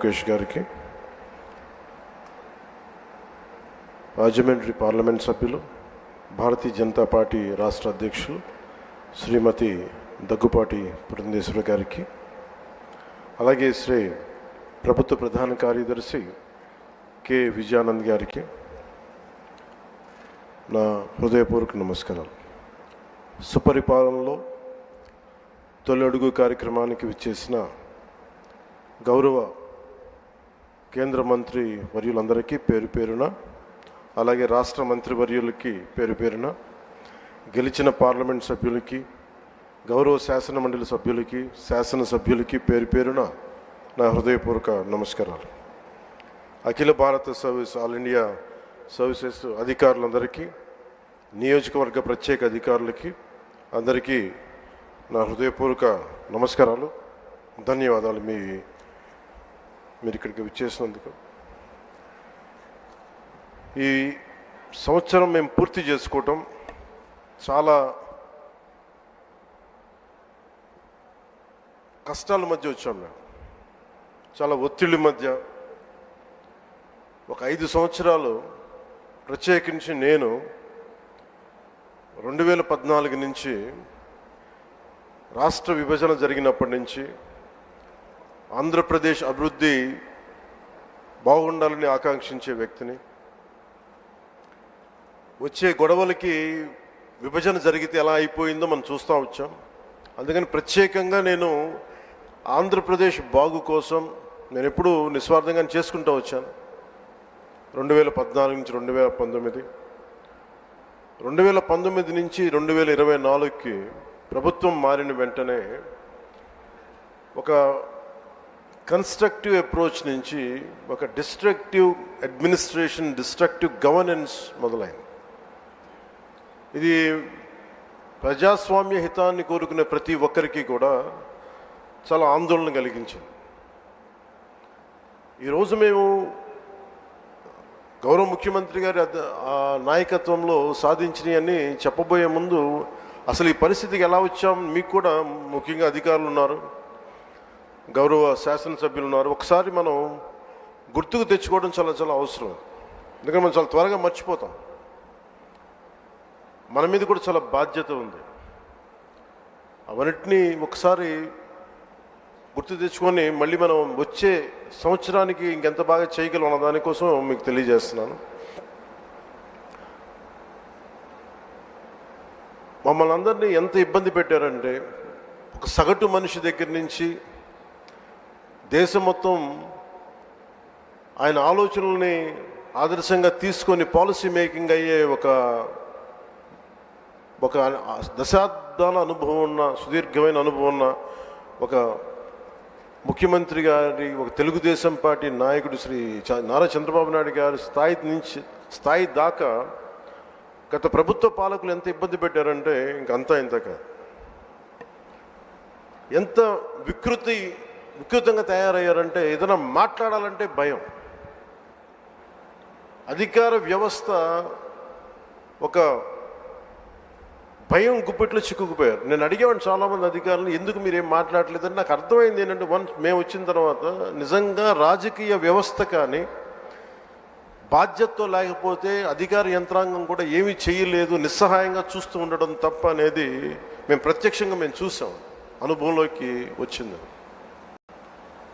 లోకేష్ గారికి రాజమండ్రి పార్లమెంట్ సభ్యులు భారతీయ జనతా పార్టీ రాష్ట్ర అధ్యక్షులు శ్రీమతి దగ్గుపాటి పురంధేశ్వర గారికి అలాగే శ్రీ ప్రభుత్వ ప్రధాన కార్యదర్శి కె. విజయానంద్ గారికి నా హృదయపూర్వక నమస్కారాలు. సుపరిపాలనలో తొలి అడుగు కార్యక్రమానికి విచ్చేసిన గౌరవ కేంద్ర మంత్రి వర్యులందరికీ పేరు పేరున అలాగే రాష్ట్ర మంత్రి వర్యులకి పేరు పేరున గెలిచిన పార్లమెంట్ సభ్యులకి గౌరవ శాసన మండలి సభ్యులకి శాసన సభ్యులకి పేరు పేరున నా హృదయపూర్వక నమస్కారాలు. అఖిల భారత సర్వీస్ ఆల్ ఇండియా సర్వీసెస్ అధికారులందరికీ నియోజకవర్గ ప్రత్యేక అధికారులకి అందరికీ నా హృదయపూర్వక నమస్కారాలు. ధన్యవాదాలు మీ మీరు ఇక్కడికి విచ్చేసినందుకు. ఈ సంవత్సరం మేము పూర్తి చేసుకోవటం చాలా కష్టాల మధ్య వచ్చాం మేము. చాలా ఒత్తిళ్ళ మధ్య ఒక ఐదు సంవత్సరాలు ప్రత్యేకించి నేను రెండు వేల పద్నాలుగు నుంచి రాష్ట్ర విభజన జరిగినప్పటి నుంచి ఆంధ్రప్రదేశ్ అభివృద్ధి బాగుండాలని ఆకాంక్షించే వ్యక్తిని. వచ్చే గొడవలకి విభజన జరిగితే ఎలా అయిపోయిందో మనం చూస్తూ వచ్చాం. అందుకని ప్రత్యేకంగా నేను ఆంధ్రప్రదేశ్ బాగు కోసం నేను ఎప్పుడూ నిస్వార్థంగా చేసుకుంటూ వచ్చాను. రెండు వేల పద్నాలుగు నుంచి రెండు వేల పంతొమ్మిది. రెండు వేల పంతొమ్మిది నుంచి రెండు వేల ఇరవై నాలుగుకి ప్రభుత్వం మారిన వెంటనే ఒక కన్స్ట్రక్టివ్ అప్రోచ్ నుంచి ఒక డిస్ట్రక్టివ్ అడ్మినిస్ట్రేషన్ డిస్ట్రక్టివ్ గవర్నెన్స్ మొదలైంది. ఇది ప్రజాస్వామ్య హితాన్ని కోరుకునే ప్రతి ఒక్కరికి కూడా చాలా ఆందోళన కలిగించింది. ఈరోజు మేము గౌరవ ముఖ్యమంత్రి గారి ఆ నాయకత్వంలో సాధించినవన్నీ చెప్పబోయే ముందు అసలు ఈ పరిస్థితికి ఎలా వచ్చాం? మీకు కూడా ముఖ్యంగా అధికారులు ఉన్నారు. గౌరవ శాసనసభ్యులు ఉన్నారు. ఒకసారి మనం గుర్తుకు తెచ్చుకోవడం చాలా చాలా అవసరం. ఎందుకంటే మనం చాలా త్వరగా మర్చిపోతాం. మన మీద కూడా చాలా బాధ్యత ఉంది. అవన్నిటినీ ఒకసారి గుర్తు తెచ్చుకొని మళ్ళీ మనం వచ్చే సంవత్సరానికి ఇంకెంత బాగా చేయగలం అన్న దానికోసం మీకు తెలియజేస్తున్నాను. మమ్మల్ని అందరినీ ఎంత ఇబ్బంది పెట్టారంటే ఒక సగటు మనిషి దగ్గర నుంచి దేశం మొత్తం ఆయన ఆలోచనల్ని ఆదర్శంగా తీసుకొని పాలసీ మేకింగ్ అయ్యే ఒక ఒక దశాబ్దాల అనుభవం ఉన్న సుదీర్ఘమైన అనుభవం ఉన్న ఒక ముఖ్యమంత్రి గారి ఒక తెలుగుదేశం పార్టీ నాయకుడు శ్రీ చ- నారా చంద్రబాబు నాయుడు గారి స్థాయి నుంచి స్థాయి దాకా గత ప్రభుత్వ పాలకులు ఎంత ఇబ్బంది పెట్టారంటే ఇంకంతా ఇంతక ఎంత వికృతి వికృతంగా తయారయ్యారంటే ఏదైనా మాట్లాడాలంటే భయం. అధికార వ్యవస్థ ఒక భయం గుప్పెట్లో చిక్కుకుపోయారు. నేను అడిగేవాడిని చాలామంది అధికారులు ఎందుకు మీరు ఏం మాట్లాడలేదని నాకు అర్థమైంది ఏంటంటే వన్స్ మేము వచ్చిన తర్వాత నిజంగా రాజకీయ వ్యవస్థ కానీ బాధ్యతతో లేకపోతే అధికార యంత్రాంగం కూడా ఏమీ చేయలేదు నిస్సహాయంగా చూస్తూ ఉండడం తప్ప అనేది మేము ప్రత్యక్షంగా మేము చూసాం. అనుభవంలోకి వచ్చింది.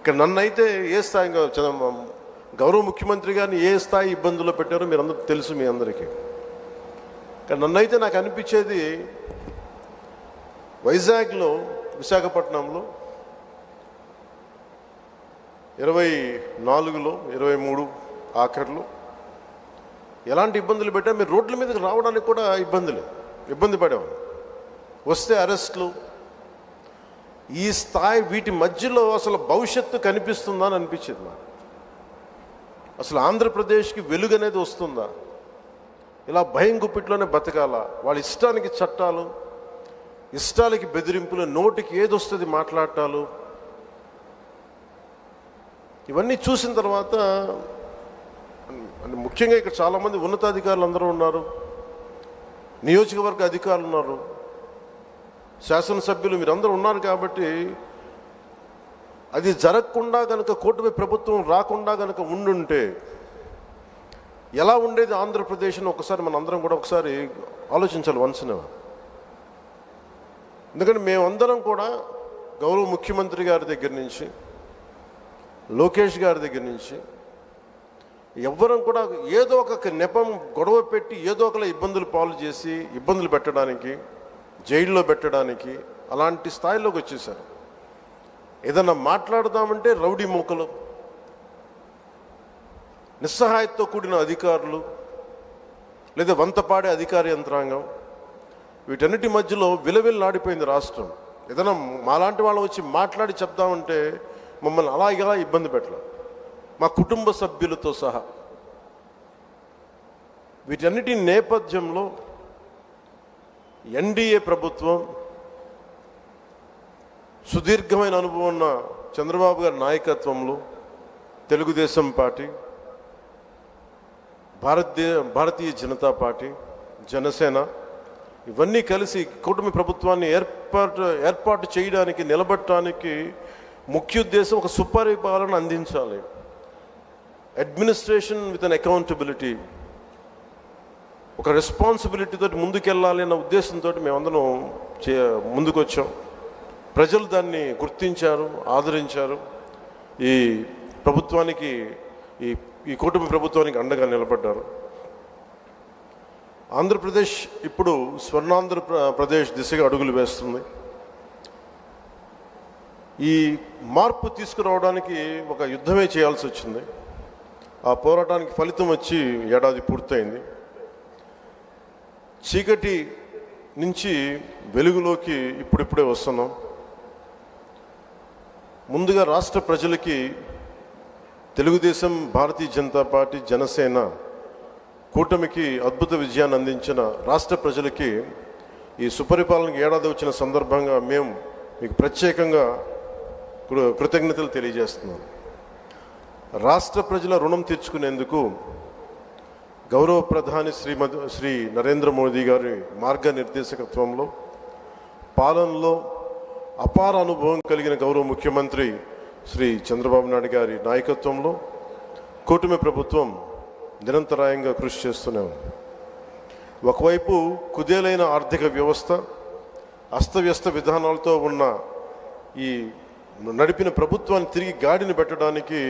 ఇక నన్నైతే ఏ స్థాయిగా గౌరవ ముఖ్యమంత్రి గారిని ఏ స్థాయి ఇబ్బందుల్లో పెట్టారో మీరు అందరూ తెలుసు మీ అందరికీ. కానీ నన్నైతే నాకు అనిపించేది వైజాగ్లో విశాఖపట్నంలో ఇరవై నాలుగులో ఇరవై మూడు ఆఖరిలో ఎలాంటి ఇబ్బందులు పెట్టా? మీరు రోడ్ల మీదకి రావడానికి కూడా ఇబ్బందులు ఇబ్బంది పడేవాళ్ళు వస్తే అరెస్ట్లు ఈ స్థాయి వీటి మధ్యలో అసలు భవిష్యత్తు కనిపిస్తుందా అని అనిపించింది నాకు. అసలు ఆంధ్రప్రదేశ్కి వెలుగు అనేది వస్తుందా? ఇలా భయం గుప్పిట్లోనే బతకాల. వాళ్ళ ఇష్టానికి చట్టాలు ఇష్టాలకి బెదిరింపులు నోటికి ఏది వస్తుంది మాట్లాడటాలు. ఇవన్నీ చూసిన తర్వాత ముఖ్యంగా ఇక్కడ చాలామంది ఉన్నతాధికారులు అందరూ ఉన్నారు. నియోజకవర్గ అధికారులు ఉన్నారు. శాసనసభ్యులు మీరందరూ ఉన్నారు కాబట్టి అది జరగకుండా గనుక కూటమి ప్రభుత్వం రాకుండా గనుక ఉండుంటే ఎలా ఉండేది ఆంధ్రప్రదేశ్ని ఒకసారి మనందరం కూడా ఒకసారి ఆలోచించాలి వంశన ఎందుకంటే మేమందరం కూడా గౌరవ ముఖ్యమంత్రి గారి దగ్గర నుంచి లోకేష్ గారి దగ్గర నుంచి ఎవ్వరం కూడా ఏదో ఒక నెపం గొడవ పెట్టి ఏదో ఒకలా ఇబ్బందులు పాలు చేసి ఇబ్బందులు పెట్టడానికి జైల్లో పెట్టడానికి అలాంటి స్థాయిలోకి వచ్చేసారు ఏదన్నా మాట్లాడదామంటే రౌడీ మూకలు నిస్సహాయంతో కూడిన అధికారులు లేదా వంతపాడే అధికార యంత్రాంగం వీటన్నిటి మధ్యలో విలవిల్లాడిపోయింది రాష్ట్రం. ఏదైనా మాలాంటి వాళ్ళం వచ్చి మాట్లాడి చెప్దామంటే మమ్మల్ని అలా ఇలా ఇబ్బంది పెట్టలేదు మా కుటుంబ సభ్యులతో సహా. వీటన్నిటి నేపథ్యంలో ఎన్డీఏ ప్రభుత్వం సుదీర్ఘమైన అనుభవం ఉన్న చంద్రబాబు గారి నాయకత్వంలో తెలుగుదేశం పార్టీ భారతీయ భారతీయ జనతా పార్టీ జనసేన ఇవన్నీ కలిసి కూటమి ప్రభుత్వాన్ని ఏర్పాటు ఏర్పాటు చేయడానికి నిలబట్టడానికి ముఖ్య ఉద్దేశం ఒక సుపరిపాలన అందించాలి. Administration with an accountability. ఒక రెస్పాన్సిబిలిటీ తోటి ముందుకెళ్ళాలి అన్న ఉద్దేశంతో మేమందరం చే ముందుకొచ్చాం. ప్రజలు దాన్ని గుర్తించారు ఆదరించారు. ఈ ప్రభుత్వానికి ఈ ఈ కూటమి ప్రభుత్వానికి అండగా నిలబడ్డారు. ఆంధ్రప్రదేశ్ ఇప్పుడు స్వర్ణాంధ్ర ప్రదేశ్ దిశగా అడుగులు వేస్తుంది. ఈ మార్పు తీసుకురావడానికి ఒక యుద్ధమే చేయాల్సి వచ్చింది ఆ పోరాటానికి ఫలితం వచ్చి ఏడాది పూర్తయింది. చీకటి నుంచి వెలుగులోకి ఇప్పుడిప్పుడే వస్తున్నాం. ముందుగా రాష్ట్ర ప్రజలకి తెలుగుదేశం భారతీయ జనతా పార్టీ జనసేన కూటమికి అద్భుత విజయాన్ని అందించిన రాష్ట్ర ప్రజలకి ఈ సుపరిపాలనకి ఏడాది వచ్చిన సందర్భంగా మేము మీకు ప్రత్యేకంగా కృతజ్ఞతలు తెలియజేస్తున్నాం. రాష్ట్ర ప్రజల రుణం తీర్చుకునేందుకు గౌరవ ప్రధాని శ్రీమతి శ్రీ నరేంద్ర మోదీ గారి మార్గనిర్దేశకత్వంలో పాలనలో అపార అనుభవం కలిగిన గౌరవ ముఖ్యమంత్రి శ్రీ చంద్రబాబు నాయుడు గారి నాయకత్వంలో కూటమి ప్రభుత్వం నిరంతరాయంగా కృషి చేస్తూనే ఉంది. ఒకవైపు కుదేలైన ఆర్థిక వ్యవస్థ అస్తవ్యస్త విధానాలతో ఉన్న ఈ నడిపిన ప్రభుత్వాన్ని తిరిగి గాడిని పెట్టడానికి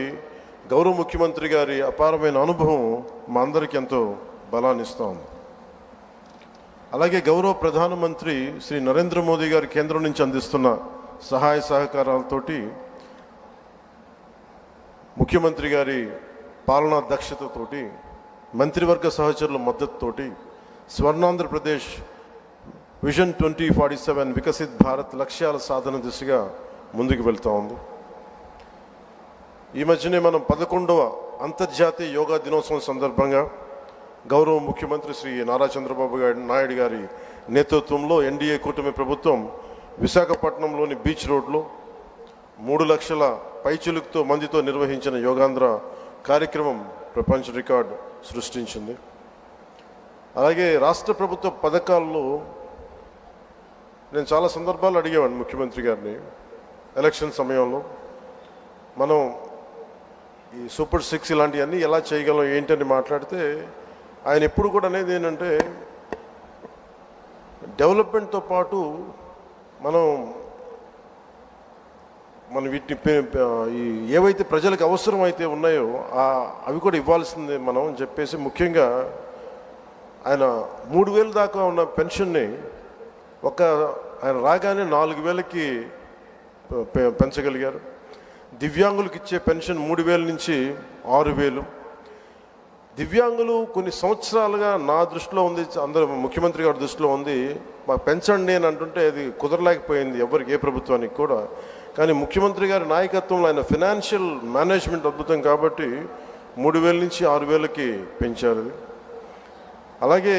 గౌరవ ముఖ్యమంత్రి గారి అపారమైన అనుభవం మా అందరికీ ఎంతో బలాన్ని ఉంది. అలాగే గౌరవ ప్రధానమంత్రి శ్రీ నరేంద్ర మోదీ గారి కేంద్రం నుంచి అందిస్తున్న సహాయ సహకారాలతోటి ముఖ్యమంత్రి గారి పాలనా దక్షతతోటి మంత్రివర్గ సహచరుల మద్దతుతోటి Swarna Andhra Pradesh vision twenty forty seven Viksit Bharat లక్ష్యాల సాధన దిశగా ముందుకు వెళ్తూ ఉంది. ఈ మధ్యనే మనం పదకొండవ అంతర్జాతీయ యోగా దినోత్సవం సందర్భంగా గౌరవ ముఖ్యమంత్రి శ్రీ నారా చంద్రబాబు నాయుడు గారి నేతృత్వంలో ఎన్డీఏ కూటమి ప్రభుత్వం విశాఖపట్నంలోని బీచ్ రోడ్లో మూడు లక్షల పైచులుకుతో మందితో నిర్వహించిన యోగాంధ్ర కార్యక్రమం ప్రపంచ రికార్డు సృష్టించింది. అలాగే రాష్ట్ర ప్రభుత్వ పథకాల్లో నేను చాలా సందర్భాలు అడిగేవాడిని ముఖ్యమంత్రి గారిని. ఎలక్షన్ సమయంలో మనం ఈ సూపర్ సిక్స్ ఇలాంటివన్నీ ఎలా చేయగలం ఏంటని మాట్లాడితే ఆయన ఎప్పుడు కూడా అనేది ఏంటంటే డెవలప్మెంట్తో పాటు మనం మనం వీటిని ఈ ఏవైతే ప్రజలకు అవసరం అయితే ఉన్నాయో ఆ- అవి కూడా ఇవ్వాల్సిందే మనం అని చెప్పేసి ముఖ్యంగా ఆయన మూడు వేలు దాకా ఉన్న పెన్షన్ని ఒక ఆయన రాగానే నాలుగు వేలకి పె- పెంచగలిగారు. దివ్యాంగులకు ఇచ్చే పెన్షన్ మూడు వేల నుంచి ఆరు వేలు. దివ్యాంగులు కొన్ని సంవత్సరాలుగా నా దృష్టిలో ఉంది అందరూ ముఖ్యమంత్రి గారి దృష్టిలో ఉంది మాకు పెంచండి అని అంటుంటే అది కుదరలేకపోయింది ఎవరికి ఏ ప్రభుత్వానికి కూడా. కానీ ముఖ్యమంత్రి గారి నాయకత్వంలో ఆయన ఫినాన్షియల్ మేనేజ్మెంట్ అద్భుతం కాబట్టి మూడు వేల నుంచి ఆరు వేలకి పెంచారు. అలాగే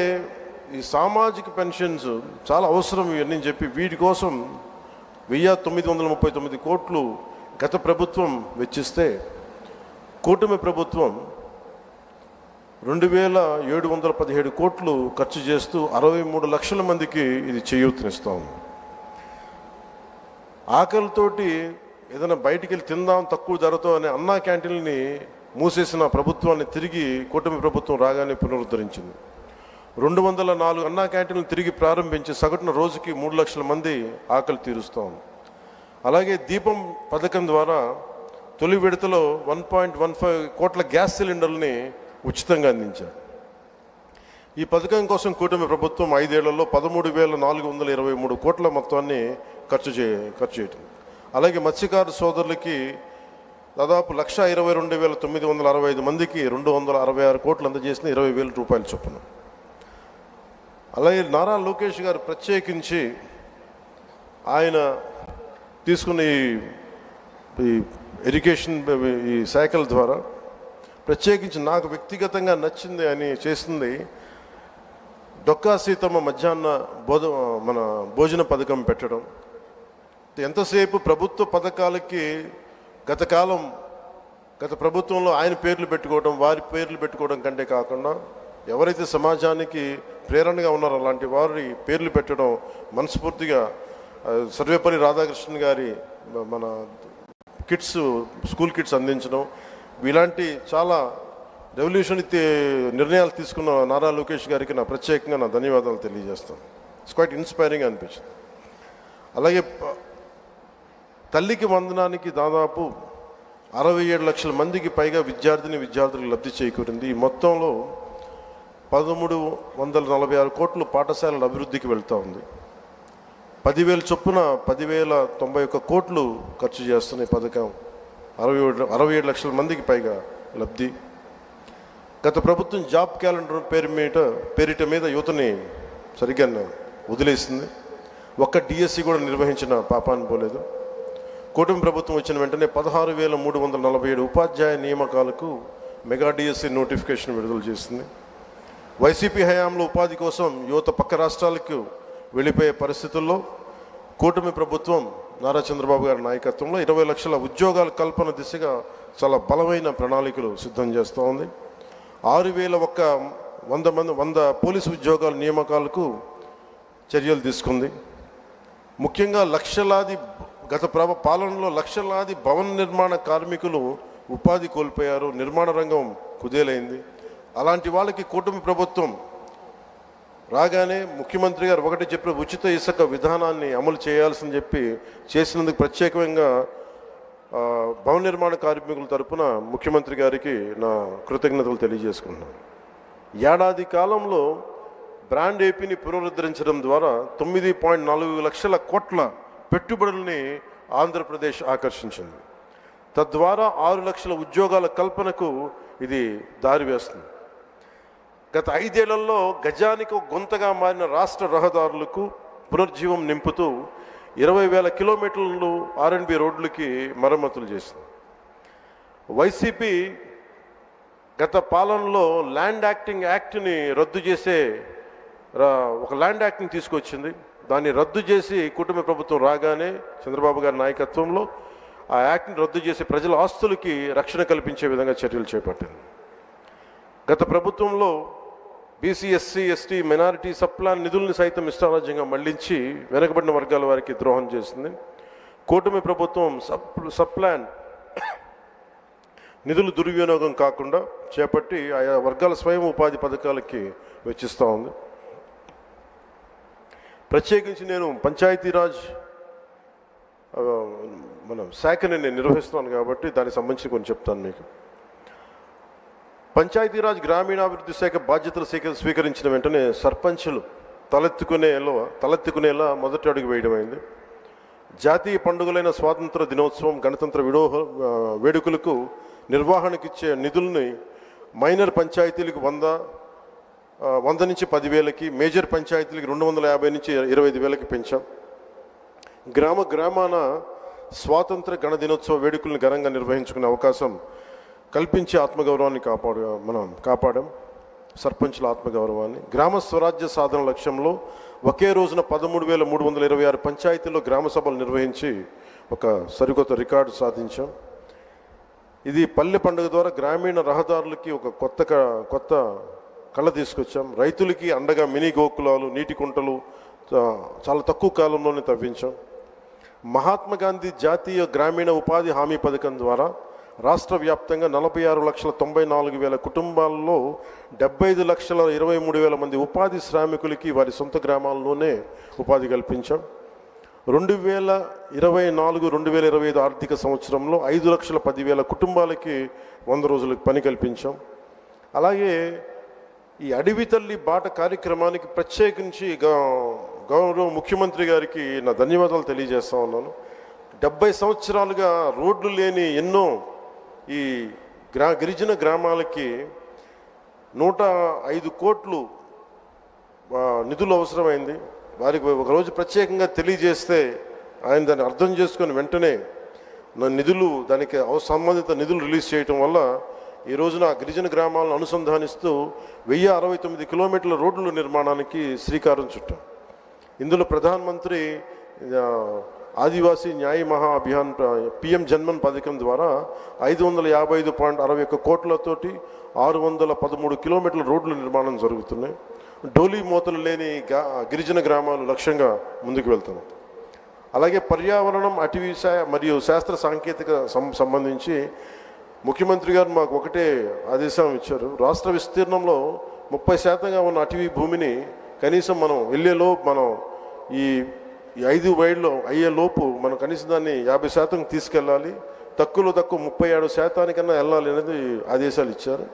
ఈ సామాజిక పెన్షన్స్ చాలా అవసరం ఇవన్నీ అని చెప్పి వీటి కోసం వెయ్యి తొమ్మిది వందల ముప్పై తొమ్మిది కోట్లు గత ప్రభుత్వం వెచ్చిస్తే కూటమి ప్రభుత్వం రెండు వేల ఏడు వందల పదిహేడు కోట్లు ఖర్చు చేస్తూ అరవై మూడు లక్షల మందికి ఇది చేయూతనిస్తాం ఆకలితోటి ఏదైనా బయటికి వెళ్ళి తిందాం తక్కువ ధరతో అనే అన్నా క్యాంటీన్ని మూసేసిన ప్రభుత్వాన్ని తిరిగి కూటమి ప్రభుత్వం రాగానే పునరుద్ధరించింది. రెండు వందల నాలుగు అన్నా క్యాంటీన్లు తిరిగి ప్రారంభించి సగటున రోజుకి మూడు లక్షల మంది ఆకలి తీరుస్తాం అలాగే దీపం పథకం ద్వారా తొలి విడతలో వన్ పాయింట్ వన్ ఫైవ్ కోట్ల గ్యాస్ సిలిండర్లని ఉచితంగా అందించారు. ఈ పథకం కోసం కూటమి ప్రభుత్వం ఐదేళ్ళలో పదమూడు వేల నాలుగు వందల ఇరవై మూడు కోట్ల మొత్తాన్ని ఖర్చు చే ఖర్చు చేయటం. అలాగే మత్స్యకారు సోదరులకి దాదాపు లక్ష ఇరవై రెండు వేల తొమ్మిది వందల అరవై ఐదు మందికి రెండు వందల అరవై ఆరు కోట్లు అందజేసిన ఇరవై వేల రూపాయల చొప్పున. అలాగే నారా లోకేష్ గారు ప్రత్యేకించి ఆయన తీసుకున్న ఈ ఈ ఎడ్యుకేషన్ ఈ శాఖల ద్వారా ప్రత్యేకించి నాకు వ్యక్తిగతంగా నచ్చింది అని చేసింది డొక్కా సీతమ్మ మధ్యాహ్న బోధ మన భోజన పథకం పెట్టడం. ఎంతసేపు ప్రభుత్వ పథకాలకి గత కాలం గత ప్రభుత్వంలో ఆయన పేర్లు పెట్టుకోవడం వారి పేర్లు పెట్టుకోవడం కంటే కాకుండా ఎవరైతే సమాజానికి ప్రేరణగా ఉన్నారో అలాంటి వారి పేర్లు పెట్టడం మనస్ఫూర్తిగా సర్వేపల్లి రాధాకృష్ణన్ గారి మన కిట్స్ స్కూల్ కిట్స్ అందించడం ఇలాంటి చాలా రెవల్యూషన్ నిర్ణయాలు తీసుకున్న నారా లోకేష్ గారికి నా ప్రత్యేకంగా నా ధన్యవాదాలు తెలియజేస్తాను. ఇట్స్ క్వైట్ ఇన్స్పైరింగ్ అనిపించింది. అలాగే తల్లికి వందనానికి దాదాపు అరవై ఏడు లక్షల మందికి పైగా విద్యార్థిని విద్యార్థులకు లబ్ధి చేకూరింది. ఈ మొత్తంలో పదమూడు వందల నలభై ఆరు కోట్లు పాఠశాలల అభివృద్ధికి వెళ్తూ ఉంది. పదివేల చొప్పున పదివేల తొంభై ఒక్క కోట్లు ఖర్చు చేస్తున్న ఈ పథకం. అరవై ఏడు అరవై ఏడు లక్షల మందికి పైగా లబ్ధి. గత ప్రభుత్వం జాబ్ క్యాలెండర్ పేరు మీద పేరిట మీద యువతని సరిగ్గా వదిలేసింది. ఒక్క డిఎస్సి కూడా నిర్వహించిన పాపాన్ని పోలేదు. కూటమి ప్రభుత్వం వచ్చిన వెంటనే పదహారు వేల మూడు వందల నలభై ఏడు ఉపాధ్యాయ నియామకాలకు మెగా డిఎస్సి నోటిఫికేషన్ విడుదల చేసింది. వైసీపీ హయాంలో ఉపాధి కోసం యువత పక్క రాష్ట్రాలకు వెళ్ళిపోయే పరిస్థితుల్లో కూటమి ప్రభుత్వం నారా చంద్రబాబు గారి నాయకత్వంలో ఇరవై లక్షల ఉద్యోగాల కల్పన దిశగా చాలా బలమైన ప్రణాళికలు సిద్ధం చేస్తూ ఉంది. ఆరు వేల ఒక్క వంద మంది వంద పోలీసు ఉద్యోగాల నియామకాలకు చర్యలు తీసుకుంది. ముఖ్యంగా లక్షలాది గత ప్రభ పాలనలో లక్షలాది భవన నిర్మాణ కార్మికులు ఉపాధి కోల్పోయారు నిర్మాణ రంగం కుదేలైంది. అలాంటి వాళ్ళకి కూటమి ప్రభుత్వం రాగానే ముఖ్యమంత్రి గారు ఒకటి చెప్పిన ఉచిత ఇసుక విధానాన్ని అమలు చేయాల్సింది చెప్పి చేసినందుకు ప్రత్యేకంగా భవన నిర్మాణ కార్మికుల తరపున ముఖ్యమంత్రి గారికి నా కృతజ్ఞతలు తెలియజేసుకుంటున్నాను. ఏడాది కాలంలో బ్రాండ్ ఏపీని పునరుద్ధరించడం ద్వారా తొమ్మిది పాయింట్ నాలుగు లక్షల కోట్ల పెట్టుబడుల్ని ఆంధ్రప్రదేశ్ ఆకర్షించింది. తద్వారా ఆరు లక్షల ఉద్యోగాల కల్పనకు ఇది దారి వేస్తుంది. గత ఐదేళ్ళలో గజానికి గుంతగా గొంతగా మారిన రాష్ట్ర రహదారులకు పునర్జీవం నింపుతూ ఇరవై వేల కిలోమీటర్లు ఆర్ఎన్బి రోడ్లకి మరమ్మతులు చేసింది. వైసీపీ గత పాలనలో ల్యాండ్ యాక్టింగ్ యాక్ట్ని రద్దు చేసే రా- ఒక ల్యాండ్ యాక్ట్ని తీసుకొచ్చింది. దాన్ని రద్దు చేసి కుటుంబ ప్రభుత్వం రాగానే చంద్రబాబు గారి నాయకత్వంలో ఆ యాక్ట్ని రద్దు చేసి ప్రజల ఆస్తులకి రక్షణ కల్పించే విధంగా చర్యలు చేపట్టింది. గత ప్రభుత్వంలో BC SC ST minority subplan నిధుల్ని సైతం ఇష్టారాజ్యంగా మళ్ళించి వెనకబడిన వర్గాల వారికి ద్రోహం చేసింది. కూటమి ప్రభుత్వం సప్ సప్లాన్ నిధులు దుర్వినియోగం కాకుండా చేపట్టి ఆయా వర్గాల స్వయం ఉపాధి పథకాలకి వెచ్చిస్తూ ఉంది. ప్రత్యేకించి నేను పంచాయతీరాజ్ ఆ, మన శాఖని నేను నిర్వహిస్తున్నాను కాబట్టి దానికి సంబంధించి కొంచెం చెప్తాను మీకు. పంచాయతీరాజ్ గ్రామీణాభివృద్ధి శాఖ బాధ్యతలు స్వీకరించిన వెంటనే సర్పంచులు తలెత్తుకునేలో తలెత్తుకునేలా మొదటి అడుగు వేయడమైంది జాతీయ పండుగలైన స్వాతంత్ర దినోత్సవం గణతంత్ర విడోహ వేడుకలకు నిర్వహణకిచ్చే నిధుల్ని మైనర్ పంచాయతీలకు వంద వంద నుంచి పదివేలకి మేజర్ పంచాయతీలకు రెండు వందల యాభై నుంచి ఇరవై ఐదు వేలకి పెంచాం. గ్రామ గ్రామాన స్వాతంత్ర గణ దినోత్సవ వేడుకలను ఘనంగా నిర్వహించుకునే అవకాశం కల్పించి ఆత్మగౌరవాన్ని కాపాడు మనం కాపాడాం. సర్పంచుల ఆత్మగౌరవాన్ని. గ్రామ స్వరాజ్య సాధన లక్ష్యంలో ఒకే రోజున పదమూడు వేల మూడు వందల ఇరవై ఆరు పంచాయతీల్లో గ్రామ సభలు నిర్వహించి ఒక సరికొత్త రికార్డు సాధించాం. ఇది పల్లె పండుగ ద్వారా గ్రామీణ రహదారులకి ఒక కొత్త కొత్త కళ తీసుకొచ్చాం. రైతులకి అండగా మినీ గోకులాలు నీటి కుంటలు చాలా తక్కువ కాలంలోనే తవ్వించాం. మహాత్మా గాంధీ జాతీయ గ్రామీణ ఉపాధి హామీ పథకం ద్వారా రాష్ట్ర వ్యాప్తంగా నలభై ఆరు లక్షల తొంభై నాలుగు వేల కుటుంబాల్లో డెబ్బై ఐదు లక్షల ఇరవై మూడు వేల మంది ఉపాధి శ్రామికులకి వారి సొంత గ్రామాల్లోనే ఉపాధి కల్పించాం. రెండు వేల ఇరవై నాలుగు రెండు వేల ఇరవై ఐదు ఆర్థిక సంవత్సరంలో ఐదు లక్షల పదివేల కుటుంబాలకి వంద రోజులకు పని కల్పించాం. అలాగే ఈ అడవి తల్లి బాట కార్యక్రమానికి ప్రత్యేకించి గౌరవ ముఖ్యమంత్రి గారికి నా ధన్యవాదాలు తెలియజేస్తా ఉన్నాను. డెబ్బై సంవత్సరాలుగా రోడ్లు లేని ఎన్నో ఈ గ్రా గిరిజన గ్రామాలకి నూట ఐదు కోట్లు నిధులు అవసరమైంది. వారికి ఒకరోజు ప్రత్యేకంగా తెలియజేస్తే ఆయన దాన్ని అర్థం చేసుకొని వెంటనే నా నిధులు దానికి సంబంధిత నిధులు రిలీజ్ చేయటం వల్ల ఈ రోజున గిరిజన గ్రామాలను అనుసంధానిస్తూ వెయ్యి అరవై తొమ్మిది కిలోమీటర్ల రోడ్ల నిర్మాణానికి శ్రీకారం చుట్టాం. ఇందులో ప్రధానమంత్రి ఆదివాసీ న్యాయ మహా అభియాన్ పిఎం జన్మన్ పథకం ద్వారా ఐదు వందల యాభై ఐదు పాయింట్ అరవై ఒక్క కోట్లతోటి ఆరు వందల పదమూడు కిలోమీటర్ల రోడ్ల నిర్మాణం జరుగుతున్నాయి. డోలీ మూతలు లేని గిరిజన గ్రామాలు లక్ష్యంగా ముందుకు వెళ్తున్నాం అలాగే పర్యావరణం అటవీ శా- మరియు శాస్త్ర సాంకేతిక సం- సంబంధించి ముఖ్యమంత్రి గారు మాకు ఒకటే ఆదేశం ఇచ్చారు. రాష్ట్ర విస్తీర్ణంలో ముప్పై శాతంగా ఉన్న అటవీ భూమిని కనీసం మనం వెళ్ళేలో మనం ఈ ఈ ఐదు వైడ్లో అయ్యే లోపు మనం కనీసం దాన్ని యాభై శాతం తీసుకెళ్ళాలి. తక్కువలో తక్కువ ముప్పై ఏడు శాతానికన్నా వెళ్ళాలి అనేది ఆదేశాలు ఇచ్చారు.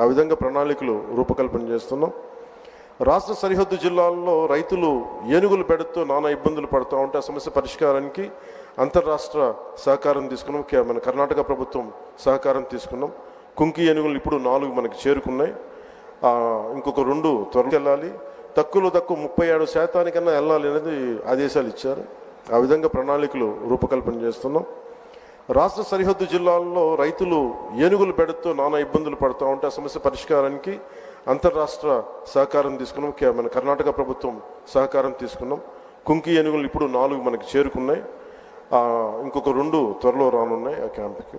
ఆ విధంగా ప్రణాళికలు రూపకల్పన చేస్తున్నాం. రాష్ట్ర సరిహద్దు జిల్లాల్లో రైతులు ఏనుగులు పెడుతూ నానా ఇబ్బందులు పడుతూ ఉంటే ఆ సమస్య పరిష్కారానికి అంతర్రాష్ట్ర సహకారం తీసుకున్నాం. మన కర్ణాటక ప్రభుత్వం సహకారం తీసుకున్నాం. కుంకి ఏనుగులు ఇప్పుడు నాలుగు మనకి చేరుకున్నాయి. ఇంకొక రెండు త్వరకెళ్ళాలి తక్కువలో తక్కువ ముప్పై ఏడు శాతానికన్నా వెళ్ళాలి అనేది ఆదేశాలు ఇచ్చారు. ఆ విధంగా ప్రణాళికలు రూపకల్పన చేస్తున్నాం. రాష్ట్ర సరిహద్దు జిల్లాల్లో రైతులు ఏనుగులు పెడుతూ నానా ఇబ్బందులు పడుతూ ఉంటే ఆ సమస్య పరిష్కారానికి అంతర్రాష్ట్ర సహకారం తీసుకున్నాం. మన కర్ణాటక ప్రభుత్వం సహకారం తీసుకున్నాం. కుంకి ఏనుగులు ఇప్పుడు నాలుగు మనకి చేరుకున్నాయి. ఇంకొక రెండు త్వరలో రానున్నాయి ఆ క్యాంప్కి.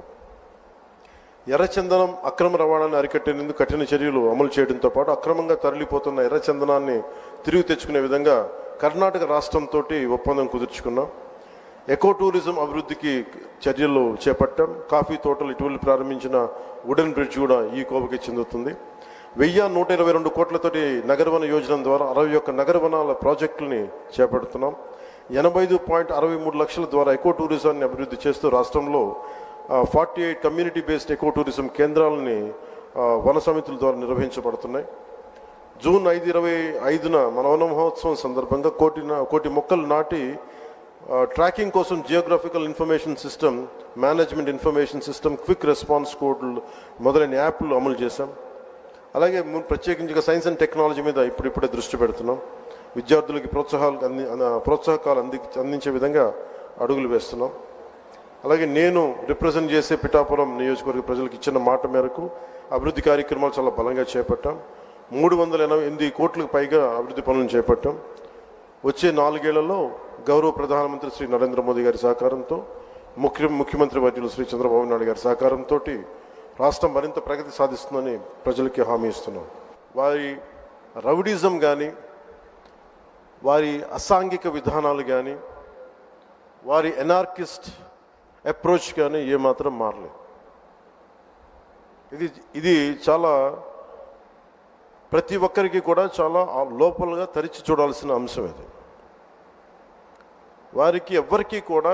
ఎర్రచందనం అక్రమ రవాణాన్ని అరికట్టేందుకు కఠిన చర్యలు అమలు చేయడంతో పాటు అక్రమంగా తరలిపోతున్న ఎర్రచందనాన్ని తిరిగి తెచ్చుకునే విధంగా కర్ణాటక రాష్ట్రంతో ఒప్పందం కుదుర్చుకున్నాం. ఎకో టూరిజం అభివృద్ధికి చర్యలు చేపట్టాం. కాఫీ తోటలు ఇటీవల ప్రారంభించిన వుడెన్ బ్రిడ్జ్ కూడా ఈ కోవకి చెందుతుంది. వెయ్యి నూట ఇరవై రెండు కోట్లతోటి నగరవన యోజన ద్వారా అరవై ఒక్క నగరవనాల ప్రాజెక్టులని చేపడుతున్నాం. ఎనభై ఐదు పాయింట్ అరవై మూడు లక్షల ద్వారా ఎకో టూరిజాన్ని అభివృద్ధి చేస్తూ రాష్ట్రంలో forty eight community based eco tourism కేంద్రాలని వన సమితుల ద్వారా నిర్వహించబడుతున్నాయి. జూన్ ఐదు ఇరవై ఐదున మన వన మహోత్సవం సందర్భంగా కోటి కోటి మొక్కలు నాటి ట్రాకింగ్ కోసం geographical information system management information system quick response కోడ్లు మొదలైన యాప్లు అమలు చేశాం. అలాగే ము- ప్రత్యేకించి సైన్స్ అండ్ టెక్నాలజీ మీద ఇప్పుడిప్పుడే దృష్టి పెడుతున్నాం. విద్యార్థులకి ప్రోత్సాహాలు అంది ప్రోత్సాహకాలు అంది అందించే విధంగా అడుగులు వేస్తున్నాం. అలాగే నేను రిప్రజెంట్ చేసే పిఠాపురం నియోజకవర్గ ప్రజలకు ఇచ్చిన మాట మేరకు అభివృద్ధి కార్యక్రమాలు చాలా బలంగా చేపట్టాం. మూడు వందల ఎనభై ఎనిమిది కోట్లకు పైగా అభివృద్ధి పనులను చేపట్టాం. వచ్చే నాలుగేళ్ళలో గౌరవ ప్రధానమంత్రి శ్రీ నరేంద్ర మోదీ గారి సహకారంతో ముఖ్య ముఖ్యమంత్రి వర్యులు శ్రీ చంద్రబాబు నాయుడు గారి సహకారంతో రాష్ట్రం మరింత ప్రగతి సాధిస్తుందని ప్రజలకి హామీ ఇస్తున్నాం. వారి రౌడిజం కానీ వారి అసాంఘిక విధానాలు కానీ వారి ఎనార్కిస్ట్ అప్రోచ్ కానీ ఏమాత్రం మారలేదు. ఇది ఇది చాలా ప్రతి ఒక్కరికి కూడా చాలా లోపలగా తరిచి చూడాల్సిన అంశం ఇది. వారికి ఎవ్వరికీ కూడా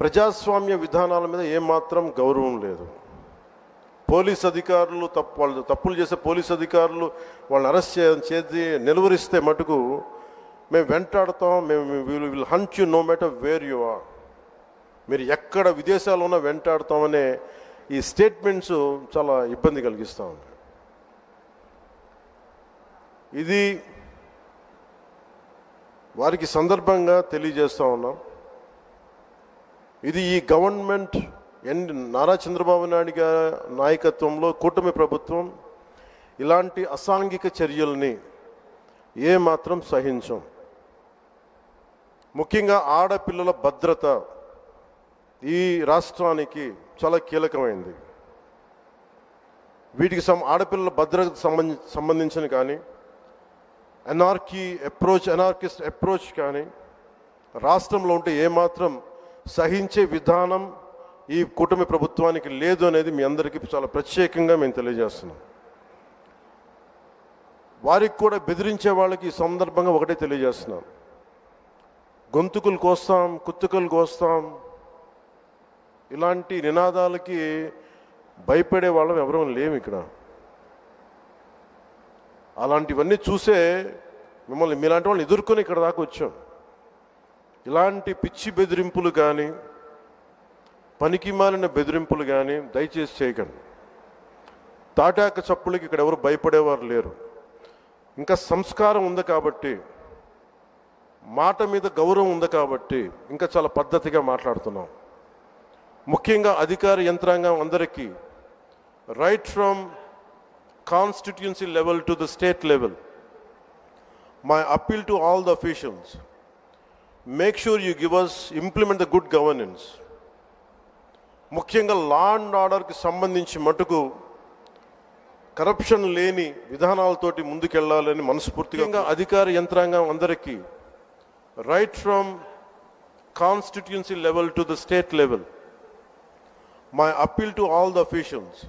ప్రజాస్వామ్య విధానాల మీద ఏమాత్రం గౌరవం లేదు. పోలీస్ అధికారులు తప్పు వాళ్ళు తప్పులు చేసే పోలీస్ అధికారులు వాళ్ళని అరెస్ట్ చేసి నిలువరిస్తే మటుకు మేము వెంటాడతాం మేము will will hunt you no matter where you are మీరు ఎక్కడ విదేశాల్లో ఉన్నా వెంటాడతామనే ఈ స్టేట్మెంట్స్ చాలా ఇబ్బంది కలిగిస్తూ ఉంది ఇది వారికి సందర్భంగా తెలియజేస్తూ ఉన్నాం. ఇది ఈ గవర్నమెంట్ ఎన్ నారా చంద్రబాబు నాయుడు గారి నాయకత్వంలో కూటమి ప్రభుత్వం ఇలాంటి అసాంఘిక చర్యల్ని ఏమాత్రం సహించం. ముఖ్యంగా ఆడపిల్లల భద్రత ఈ రాష్ట్రానికి చాలా కీలకమైంది. వీటికి సం ఆడపిల్లల భద్రత సంబంధి సంబంధించిన కానీ ఎనార్కీ అప్రోచ్ ఎనార్కిస్ట్ అప్రోచ్ కానీ రాష్ట్రంలో ఉంటే ఏమాత్రం సహించే విధానం ఈ కూటమి ప్రభుత్వానికి లేదు అనేది మీ అందరికీ చాలా ప్రత్యేకంగా మేము తెలియజేస్తున్నాం. వారికి కూడా బెదిరించే వాళ్ళకి ఈ సందర్భంగా ఒకటే తెలియజేస్తున్నాం. గొంతుకులు కోస్తాం కుత్తుకలు కోస్తాం ఇలాంటి నినాదాలకి భయపడే వాళ్ళం ఎవరూ లేము ఇక్కడ. అలాంటివన్నీ చూసే మిమ్మల్ని మీలాంటి వాళ్ళని ఎదుర్కొని ఇక్కడ దాకా వచ్చాం. ఇలాంటి పిచ్చి బెదిరింపులు కానీ పనికి మాలిన బెదిరింపులు కానీ దయచేసి చేయకండి. తాటాక చప్పులకి ఇక్కడ ఎవరు భయపడేవారు లేరు. ఇంకా సంస్కారం ఉంది కాబట్టి మాట మీద గౌరవం ఉంది కాబట్టి ఇంకా చాలా పద్ధతిగా మాట్లాడుతున్నాం. ముఖ్యంగా అధికార యంత్రాంగం అందరికీ right from constituency level to the state level my appeal to all the officials make sure you give us implement the good governance ముఖ్యంగా లా అండ్ ఆర్డర్కి సంబంధించి మటుకు కరప్షన్ లేని విధానాలతోటి ముందుకెళ్ళాలని మనస్ఫూర్తిగా అధికార యంత్రాంగం అందరికీ right from constituency level to the state level my appeal to all the officials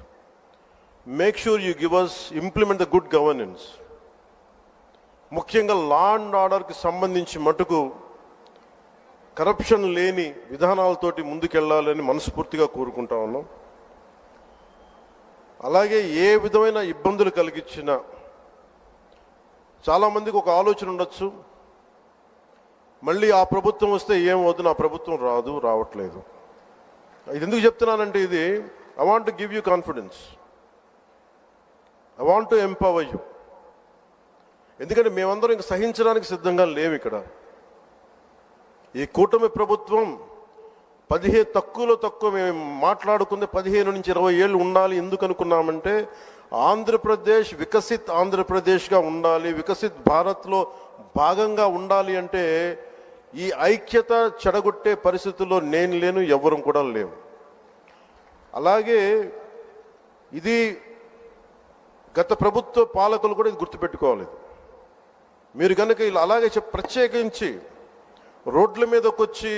make sure you give us implement the good governance ముఖ్యంగా లా అండ్ ఆర్డర్కి సంబంధించి మటుకు కరప్షన్ లేని విధానాలతోటి ముందుకెళ్ళాలని మనస్ఫూర్తిగా కోరుకుంటా ఉన్నాం. అలాగే ఏ విధమైన ఇబ్బందులు కలిగించినా చాలామందికి ఒక ఆలోచన ఉండొచ్చు. మళ్ళీ ఆ ప్రభుత్వం వస్తే ఏం వద్దు నా ప్రభుత్వం రాదు రావట్లేదు. ఇది ఎందుకు చెప్తున్నానంటే ఇది I want give you confidence I want to empower you ఎందుకంటే మేమందరం ఇంక సహించడానికి సిద్ధంగా లేవు ఇక్కడ. ఈ కూటమి ప్రభుత్వం పదిహేను తక్కువలో తక్కువ మేము మాట్లాడుకుంది పదిహేను నుంచి ఇరవై ఏళ్ళు ఉండాలి ఎందుకు అనుకున్నామంటే ఆంధ్రప్రదేశ్ వికసిత్ ఆంధ్రప్రదేశ్గా ఉండాలి వికసిత్ భారత్లో భాగంగా ఉండాలి అంటే ఈ ఐక్యత చెడగొట్టే పరిస్థితుల్లో నేను లేను ఎవరు కూడా లేవు. అలాగే ఇది గత ప్రభుత్వ పాలకులు కూడా ఇది గుర్తుపెట్టుకోవాలి. మీరు కనుక ఇలా అలాగే చెప్ ప్రత్యేకించి రోడ్ల మీదకి వచ్చి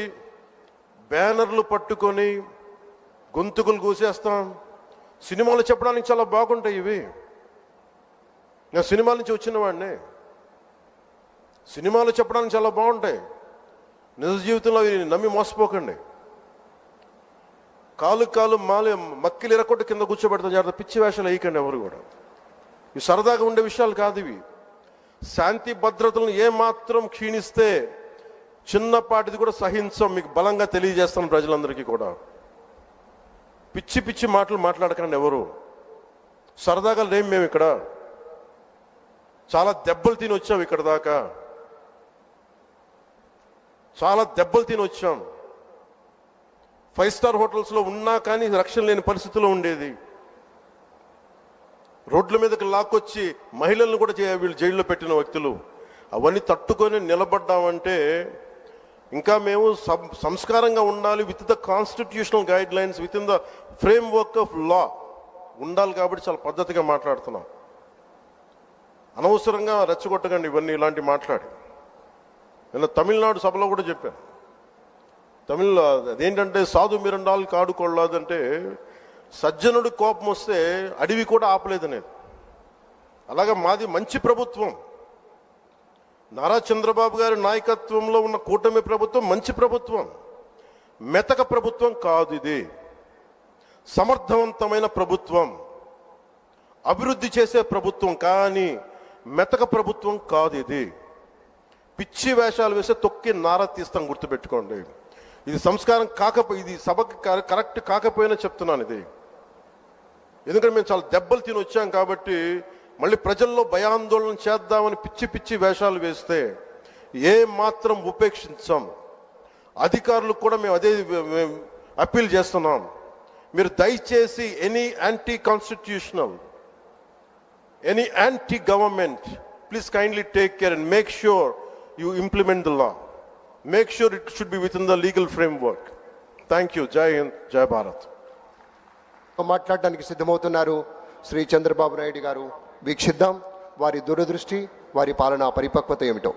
బ్యానర్లు పట్టుకొని గొంతుకులు కూసేస్తాం సినిమాలు చెప్పడానికి చాలా బాగుంటాయి ఇవి. నేను సినిమాల నుంచి వచ్చిన వాడిని. సినిమాలు చెప్పడానికి చాలా బాగుంటాయి. నిజ జీవితంలో అవి నమ్మి మోసపోకండి. కాలు కాలు మాలి మక్కిలు ఎరకొట్టు కింద కూర్చోబెడతాం జాగ్రత్త. పిచ్చి వేషాలు వేయకండి ఎవరు కూడా. ఇవి సరదాగా ఉండే విషయాలు కాదు ఇవి. శాంతి భద్రతలను ఏమాత్రం క్షీణిస్తే చిన్నపాటిది కూడా సహించం. మీకు బలంగా తెలియజేస్తాను ప్రజలందరికీ కూడా. పిచ్చి పిచ్చి మాటలు మాట్లాడకండి ఎవరు. సరదాగా లేం మేము ఇక్కడ. చాలా దెబ్బలు తిని వచ్చాం ఇక్కడ దాకా. చాలా దెబ్బలు తిని వచ్చాం. ఫైవ్ స్టార్ హోటల్స్లో ఉన్నా కానీ రక్షణ లేని పరిస్థితిలో ఉండేది. రోడ్ల మీదకి లాక్కొచ్చి మహిళలను కూడా వీళ్ళు జైల్లో పెట్టిన వ్యక్తులు. అవన్నీ తట్టుకొని నిలబడ్డామంటే ఇంకా మేము సం- సంస్కారంగా ఉండాలి with the constitutional guidelines within the framework of law ఉండాలి కాబట్టి చాలా పద్ధతిగా మాట్లాడుతున్నాం. అనవసరంగా రెచ్చగొట్టకండి ఇవన్నీ ఇలాంటి మాట్లాడి. నిన్న తమిళనాడు సభలో కూడా చెప్పాను. తమిళ అదేంటంటే సాధు మిరండాలు కాడు కొళ్ళాదంటే సజ్జనుడి కోపం వస్తే అడవి కూడా ఆపలేదనేది అలాగా మాది మంచి ప్రభుత్వం. నారా చంద్రబాబు గారి నాయకత్వంలో ఉన్న కూటమి ప్రభుత్వం మంచి ప్రభుత్వం. మెతక ప్రభుత్వం కాదు ఇది. సమర్థవంతమైన ప్రభుత్వం. అభివృద్ధి చేసే ప్రభుత్వం కానీ మెతక ప్రభుత్వం కాదు ఇది. పిచ్చి వేషాలు వేస్తే తొక్కి నార తీస్తాం గుర్తుపెట్టుకోండి. ఇది సంస్కారం కాకపో ఇది సభకి కరెక్ట్ కాకపోయినా చెప్తున్నాను ఇది. ఎందుకంటే మేము చాలా దెబ్బలు తిని వచ్చాం కాబట్టి మళ్ళీ ప్రజల్లో భయాందోళన చేద్దామని పిచ్చి పిచ్చి వేషాలు వేస్తే ఏ మాత్రం ఉపేక్షించాం. అధికారులకు కూడా మేము అదే అప్పీల్ చేస్తున్నాం. మీరు దయచేసి any anti constitutional any anti government please kindly take care and make sure you implement the law. Make sure it should be within the legal framework. Thank you. Jai Hind, Jai Bharat. మాట్లాడడానికి సిద్ధమవుతున్నారు శ్రీ చంద్రబాబు నాయుడు గారు వీక్షిద్దాం వారి దూరదృష్టి వారి పాలనా పరిపక్వత ఏమిటో